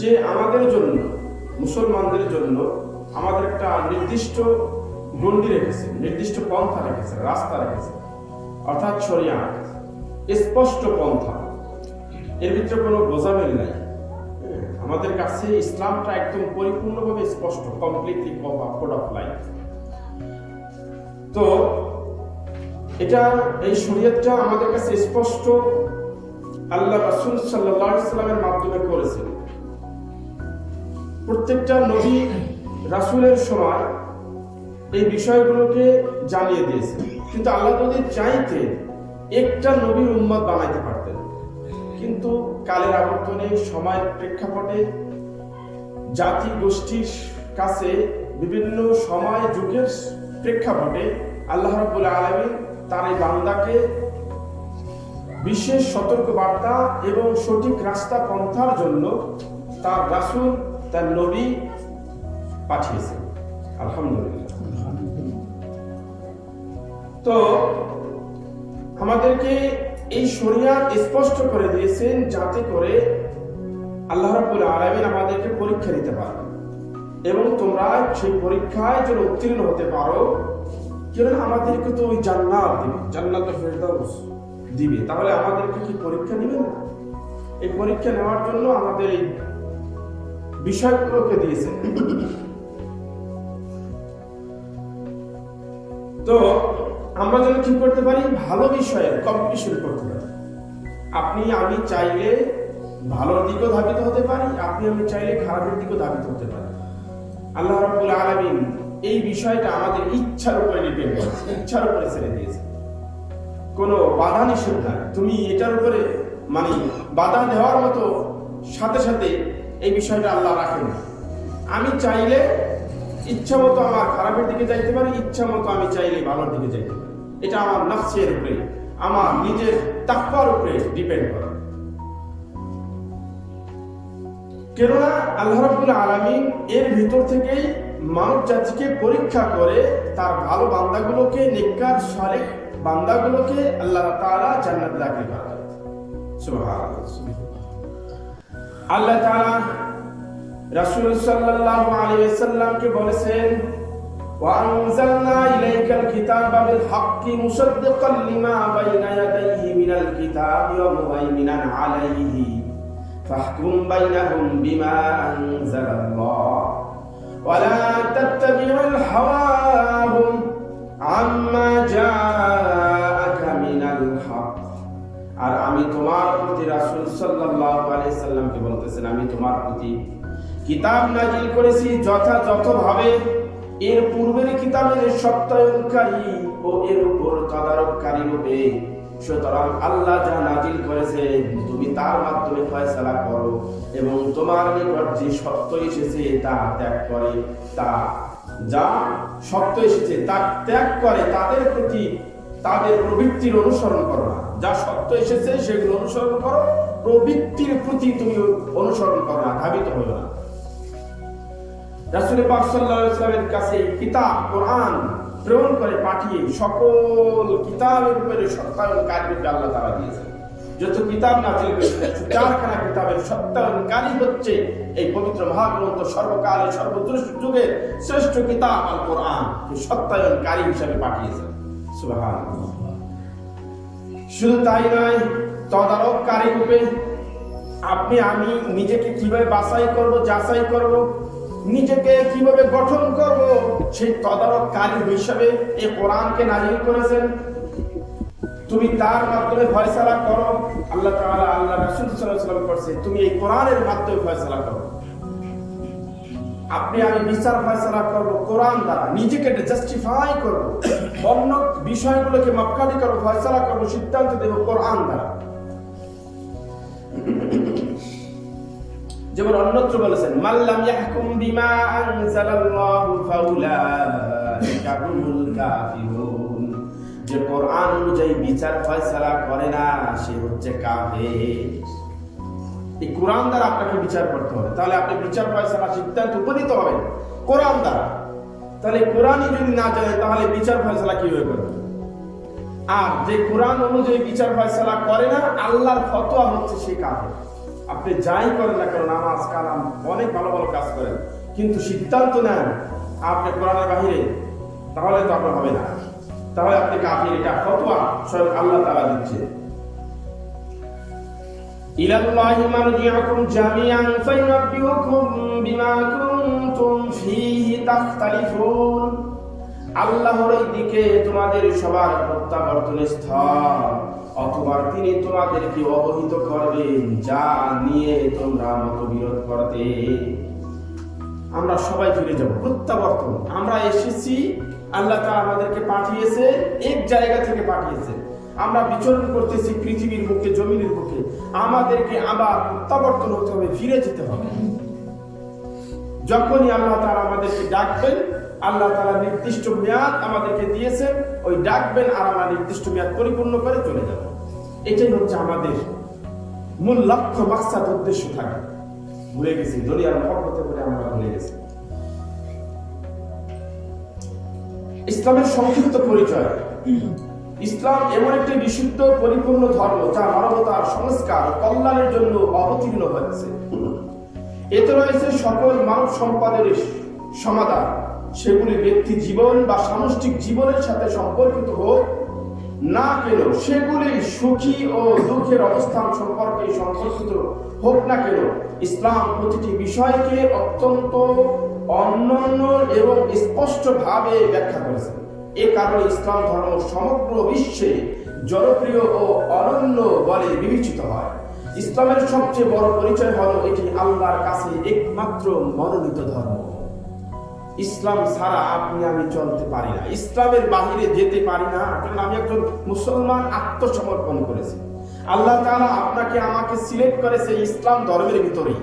যে আমাদের জন্য, মুসলমানদের জন্য আমাদের একটা নির্দিষ্ট গণ্ডি রেখেছে, নির্দিষ্ট পন্থা রেখেছে, রাস্তা রেখেছে, অর্থাৎ ছড়িয়া স্পষ্ট পন্থা। এর ভিতরে কোনো গোজামিল নাই। আমাদের কাছে ইসলামটা একদম পরিপূর্ণভাবে স্পষ্ট কমপ্লিটলি কোড অফ লাইফ তো এটা, এই শরীয়তটা আমাদের কাছে স্পষ্ট। আল্লাহ রাসূল আলাইহি সাল্লামের মাধ্যমে করেছেন। প্রত্যেকটা নবী রাসূলের সময় এই বিষয়গুলোকে জানিয়ে দিয়েছে। কিন্তু আল্লাহ যদি চাইতে একটা নবীর উম্মত বানাইতে পারতেন, কিন্তু কালের আবর্তনে সময়ের প্রেক্ষাপটে জাতি গোষ্ঠীর কাছে বিভিন্ন সময় যুগের প্রেক্ষাপটে আল্লাহ রাব্বুল আলামিন তার এই বান্দাকে বিশেষ সতর্ক বার্তা এবং সঠিক রাস্তা পন্থার জন্য তার রাসূল তার নবী পাঠিয়েছেন আলহামদুলিল্লাহ। তো আমাদেরকে এই শরিয়াত স্পষ্ট করে দিয়েছেন যাতে করে আল্লাহ রাব্বুল আলামিন আমাদেরকে পরীক্ষা দিতে পারে। এবং তোমরা সেই পরীক্ষায় যেন উত্তীর্ণ হতে পারো কেন আমাদেরকে তো ওই জান্নাত দিবে, জান্নাত ফেরদাউস দিবে। তাহলে আমাদেরকে কি পরীক্ষা দিবে না? এই পরীক্ষা নেওয়ার জন্য আমাদের এই বিষয়গুলোকে দিয়েছে। তো আমরা যেন কি করতে পারি? ভালো বিষয়ে কম্পিটিশন করতে পারি। আপনি আমি চাইলে ভালোর দিকেও ধাবিত হতে পারি, আপনি আমি চাইলে খারাপের দিকেও ধাবিত হতে পারি। আল্লাহ রাব্বুল আলামিন এই বিষয়টা আমাদের ইচ্ছার উপরে ডিপেন্ড করে, ইচ্ছার উপরে ছেড়ে দিয়েছে। কোনো বাধা নিষেধ নাই। তুমি এটার উপরে মানে বাধা দেওয়ার মতো সাথে সাথে এই বিষয়টা আল্লাহ রাখেন। আমি চাইলে ইচ্ছা মতো আমার খারাপের দিকে যাইতে পারি, ইচ্ছা মতো আমি চাইলে ভালোর দিকে যাইতে পারি। এটা আমার নফসের উপরে, আমার নিজের তাকওয়ার উপরে ডিপেন্ড করে। কেননা আল্লাহ আলামিন এর ভিতর থেকেই মানব জাতিকে পরীক্ষা করে তার ভালো বান্দাগুলোকে, নেককার, সালেহ বান্দাগুলোকে আল্লাহ তাআলা জান্নাতে দাখিল করেন। সুবহানাল্লাহ। আল্লাহ তাআলা রাসূল সাল্লাল্লাহু আলাইহি ওয়াসাল্লামকে বলেছেন وأنزلنا إليك الكتاب بالحق مصدقا لما بين يديه من الكتاب ومهيمنا عليه فاحكم بينهم بما أنزل الله ولا تتبع الهواهم আলাইহি বলতেছেন, আমি তোমার প্রতি কিতাব নাজিল করেছি যথাযথভাবে। এর পূর্বের কিতাবের সত্যায়নকারী ও এর উপর তদারককারী রূপে। সুতরাং আল্লাহ যা নাজিল করেছে তুমি তার মাধ্যমে ফয়সালা করো এবং তোমার নিকট যে সত্য এসেছে তা ত্যাগ করে। তা যা সত্য এসেছে তা ত্যাগ করে, তাদের প্রতি তাদের প্রবৃত্তির অনুসরণ করো না। যা সত্য এসেছে সেগুলো অনুসরণ করো। প্রবৃত্তির প্রতি তুমি অনুসরণ করো না, ধাবিত হইও না। পাক কাছে কিতাব, কোরআন প্রেরণ করে পাঠিয়ে সকল কিতাবের উপরে সত্যায়নকারী রূপে আল্লাহ দিয়েছেন। যত কিতাব চারখানা কিতাবের হচ্ছে এই পবিত্র মহাগ্রন্থ সর্বকালের সর্বশ্রেষ্ঠ যুগের শ্রেষ্ঠ কিতাব আল কোরআন সত্যায়নকারী হিসাবে পাঠিয়েছেন। সুবহানাল্লাহ। শুধু তাই নয়, তদারককারী রূপে আপনি, আমি নিজেকে কীভাবে বাছাই করব, যাচাই করব, নিজেকে কীভাবে গঠন করব, সেই তদারককারী হিসাবে এই কোরআনকে নাজিল করেছেন। তুমি তার মাধ্যমে ফয়সালা করো। আল্লাহ তাআলা, আল্লাহ রাসূল সাল্লাল্লাহু আলাইহি ওয়াসাল্লাম করছে তুমি এই কোরআনের মাধ্যমে ফয়সালা করো। আপনি আমি বিচার ফয়সালা করব, কোরআন দ্বারা নিজেকে জাস্টিফাই করব। অন্য বিষয়গুলোকে মাপকাঠি করব, ফয়সালা করব, সিদ্ধান্ত দেব কোরআন দ্বারা। যেমন অন্যত্র বলেছেন মাল্লাম ইয়াহকুম বিমা আনজালাল্লাহু ফাউলাইকা কাফিরুন। যে কোরআন অনুযায়ী বিচার ফয়সালা করে না, সে হচ্ছে কাফের। এই কোরআন দ্বারা আপনাকে বিচার করতে হবে। তাহলে আপনি বিচার ফয়সালা সিদ্ধান্ত উপনীত হবেন। কোরআন দ্বারা। তাহলে কোরআনই যদি না জানে, তাহলে বিচার ফয়সালা কীভাবে করবে? আর যে কোরআন অনুযায়ী বিচার ফয়সালা করে না, আল্লাহর ফতোয়া হচ্ছে সে কাফের। আপনি যাই করেন না কেন, নামাজ, কালাম, অনেক ভালো ভালো কাজ করেন, কিন্তু সিদ্ধান্ত নেন, আপনি কোরআনের বাহিরে, তাহলে তো আপনার হবে না। তাহলে আপনি কাফির, এটা ফতোয়া স্বয়ং আল্লাহ তাআলা দিচ্ছে। إلى الله مرجعكم جميعا فينبئكم بما كنتم فيه تختلفون আল্লাহর এই দিকে তোমাদের সবার প্রত্যাবর্তন স্থল অথবা তিনি তোমাদেরকে অবহিত করবেন যা নিয়ে তোমরা মতবিরোধ করতে আমরা সবাই ফিরে যাব প্রত্যাবর্তন আমরা এসেছি আল্লাহ তাআলা আমাদেরকে পাঠিয়েছে এক জায়গা থেকে পাঠিয়েছে আমরা বিচরণ করতেছি পৃথিবীর বুকে জমিনের বুকে আমাদেরকে আবার প্রত্যাবর্তন হতে হবে, ফিরে যেতে হবে। যখনই আল্লাহ তাআলা আমাদেরকে ডাকবেন, আল্লাহ তাআলা নির্দিষ্ট মেয়াদ আমাদেরকে দিয়েছেন, ওই ডাকবেন আর আমরা নির্দিষ্ট মেয়াদ পরিপূর্ণ করে চলে যাব। এটাই হচ্ছে আমাদের মূল লক্ষ্য, মাকসাদ, উদ্দেশ্য থাকে। ভুলে গেছি, দুনিয়ার মহব্বতে করে আমরা ভুলে গেছি। ইসলামের সংক্ষিপ্ত পরিচয়। ইসলাম এমন একটি বিশুদ্ধ, পরিপূর্ণ ধর্ম যা মানবতার সংস্কার, কল্যাণের জন্য অবতীর্ণ হয়েছে। এতে রয়েছে সকল মানব সম্পদের সমাধান সেগুলি ব্যক্তি জীবন বা সামষ্টিক জীবনের সাথে সম্পর্কিত হোক না কেন, সেগুলি সুখী ও দুঃখের অবস্থান সম্পর্কে সম্পর্কিত হোক না কেন, ইসলাম প্রতিটি বিষয়কে অত্যন্ত অনন্য এবং স্পষ্টভাবে ব্যাখ্যা করেছে। এ কারণে ইসলাম ধর্ম সমগ্র বিশ্বে জনপ্রিয় ও অনন্য বলে বিবেচিত হয়। ইসলামের সবচেয়ে বড় পরিচয় হলো এটি আল্লাহর কাছে একমাত্র মনোনীত ধর্ম। ইসলাম ছাড়া আপনি আমি চলতে পারি না। ইসলামের বাহিরে যেতে পারি না। কারণ আমি একজন মুসলমান আত্মসমর্পণ করেছি। আল্লাহ তাআলা আপনাকে আমাকে সিলেক্ট করেছে ইসলাম ধর্মের ভিতরেই।